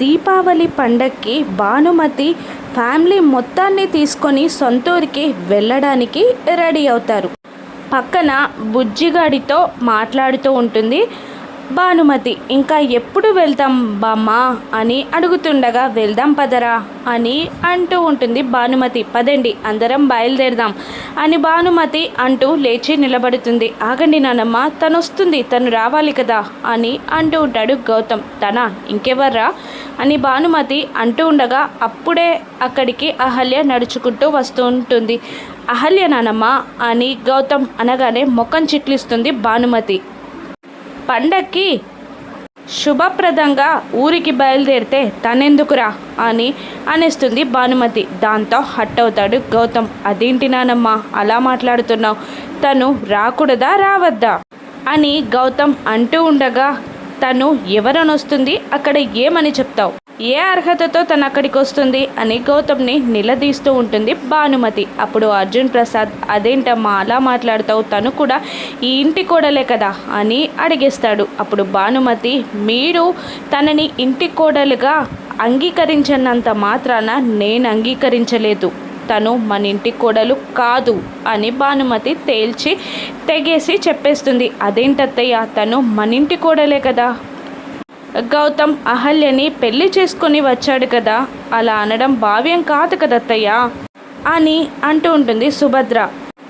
దీపావళి పండక్కి భానుమతి ఫ్యామిలీ మొత్తాన్ని తీసుకొని సొంతూరికి వెళ్ళడానికి రెడీ అవుతారు. పక్కన బుజ్జిగాడితో మాట్లాడుతూ ఉంటుంది. భానుమతి ఇంకా ఎప్పుడు వెళ్దాం బామ్మ? అని అడుగుతుండగా వెళ్దాం పదరా అని అంటూ ఉంటుంది భానుమతి. పదండి అందరం బయలుదేరదాం అని భానుమతి అంటూ లేచి నిలబడుతుంది. ఆగండి నానమ్మ తను వస్తుంది తను రావాలి కదా అని అంటూ ఉంటాడు గౌతమ్. తన ఇంకెవర్రా? అని భానుమతి అంటూ ఉండగా అప్పుడే అక్కడికి అహల్య నడుచుకుంటూ వస్తూ ఉంటుంది అహల్య నానమ్మ అని గౌతమ్ అనగానే ముఖం చిట్లిస్తుంది భానుమతి. పండక్కి శుభప్రదంగా ఊరికి బయలుదేరితే తనెందుకురా అని అనేస్తుంది భానుమతి. దాంతో హట్ అవుతాడు గౌతమ్. అదేంటి నానమ్మా అలా మాట్లాడుతున్నావు? తను రాకూడదా రావద్దా? అని గౌతమ్ అంటూ ఉండగా తను ఎవరనొస్తుంది? అక్కడ ఏమని చెప్తావు? ఏ అర్హతతో తను అక్కడికి వస్తుంది అని గౌతమ్ని నిలదీస్తూ ఉంటుంది భానుమతి. అప్పుడు అర్జున్ ప్రసాద్ అదేంటమ్మా అలా మాట్లాడతావు? తను కూడా ఈ ఇంటి కోడలే కదా? అని అడిగేస్తాడు. అప్పుడు భానుమతి మీరు తనని ఇంటి కోడలుగా అంగీకరించినంత మాత్రాన నేను అంగీకరించలేదు. తను మన ఇంటి కోడలు కాదు అని భానుమతి తేల్చి తెగేసి చెప్పేస్తుంది. అదేంటత్తయ్య? తను మన ఇంటి కోడలే కదా? గౌతమ్ అహల్యని పెళ్ళి చేసుకొని వచ్చాడు కదా. అలా అనడం భావ్యం కాదు కదత్తయ్య అని అంటూ ఉంటుంది సుభద్ర.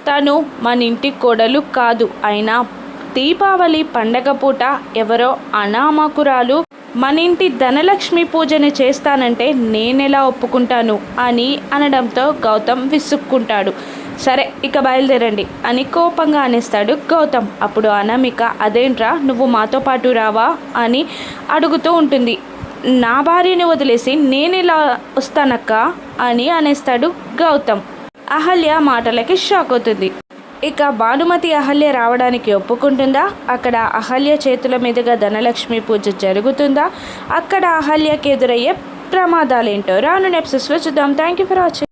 తను మన ఇంటి కోడలు కాదు. అయినా దీపావళి పండగ పూట ఎవరో అనామకురాలు మన ఇంటి ధనలక్ష్మి పూజని చేస్తానంటే నేనెలా ఒప్పుకుంటాను? అని అనడంతో గౌతమ్ విసుక్కుంటాడు. సరే ఇక బయలుదేరండి. అని కోపంగా అనేస్తాడు గౌతమ్. అప్పుడు అనామిక అదేంట్రా నువ్వు మాతో పాటు రావా? అని అడుగుతూ ఉంటుంది. నా భార్యని వదిలేసి నేను ఇలా వస్తానక్క? అని అనేస్తాడు గౌతమ్. అహల్య మాటలకి షాక్ అవుతుంది. ఇక భానుమతి అహల్య రావడానికి ఒప్పుకుంటుందా? అక్కడ అహల్య చేతుల మీదుగా ధనలక్ష్మి పూజ జరుగుతుందా? అక్కడ అహల్యకి ఎదురయ్యే ప్రమాదాలేంటో రాను నెప్సెస్లో చూద్దాం. Thank you for watching